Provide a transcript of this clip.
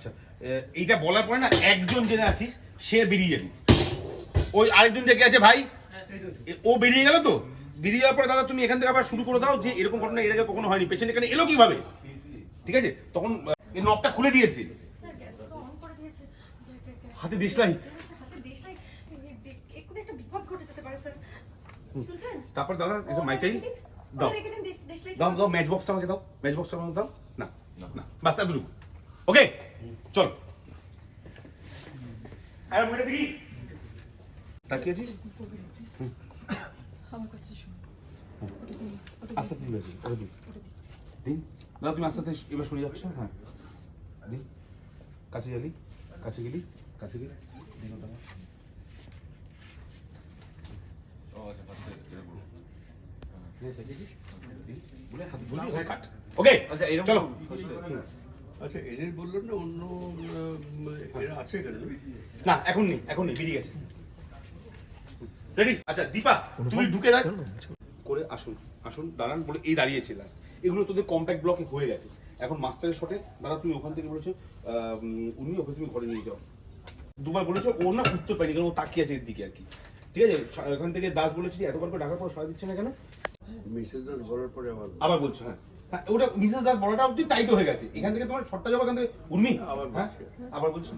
আচ্ছা এইটা বলার পরে না একজন জেনে আছিস সে বেরিয়ে যাবি। ওই আরেকজন যে আছে ভাই? ও বেরিয়ে গেল তো? বেরিয়ে যাওয়ার পরে দাদা তুমি এখান থেকে আবার শুরু করে দাও যে এরকম ঘটনা এর আগে কখনো হয়নি। পেশেন্ট এখানে এলো কীভাবে? ঠিক আছে? তখন এই নবটা খুলে দিয়েছে। হাতে দেশলাই হচ্ছে, হাতে দেশলাই এই যে এক্ষুনি একটা বিপদ ঘটে যেতে পারে স্যার। শুনছেন? তারপর দাদা এসব মাই চাই দাও। দাও দাও ম্যাচ বক্সটা আমাকে দাও। ম্যাচ বক্সটা আমাকে দাও। না না। বাস এতটুকু ওকে চল। আরে মুখটা দেখি। তাকিয়েছিস? আমার কথা ওটা আস্তে দিন, ওটা দিন দিন। দাদা তুমি আস্তে আস্তে এবার সরে যাচ্ছ? হ্যাঁ। দিন। কাছে গেলি কাছে গেলি কাছে গেলি। দিন ওটা আমার। হ্যাঁ। ওকে আচ্ছা, এরকম চলো। আচ্ছা এদের বলল না অন্য এরা আছে এখানে না এখন নেই এখন নেই বেরিয়ে গেছে। রেডি আচ্ছা দীপা তুমি ঢুকে দেখ। করে আসুন আসুন দাঁড়ান বলে এই দাঁড়িয়েছে লাস্ট এগুলো তোদের কম্প্যাক্ট ব্লকে হয়ে গেছে। এখন মাস্টারের শটে দাদা তুমি ওখান থেকে বলেছ আহ, উনি ওকে তুমি ঘরে নিয়ে যাও। দুবার বলেছ ও না উত্তর পাইনি কারণ ও তাকিয়ে আছে এর দিকে আর কি। ঠিক আছে? ওখান থেকে দাস বলেছে এতবার করে ডাকার পর সারা দিচ্ছে না কেন? দাস বলার পরে আবার আবার বলছো হ্যাঁ, ওটা মিসেস দাস বলাটা টাইট হয়ে গেছে। এখান থেকে তোমার শটটা যাব এখান থেকে। উর্মি আবার হ্যাঁ? আবার বলছো।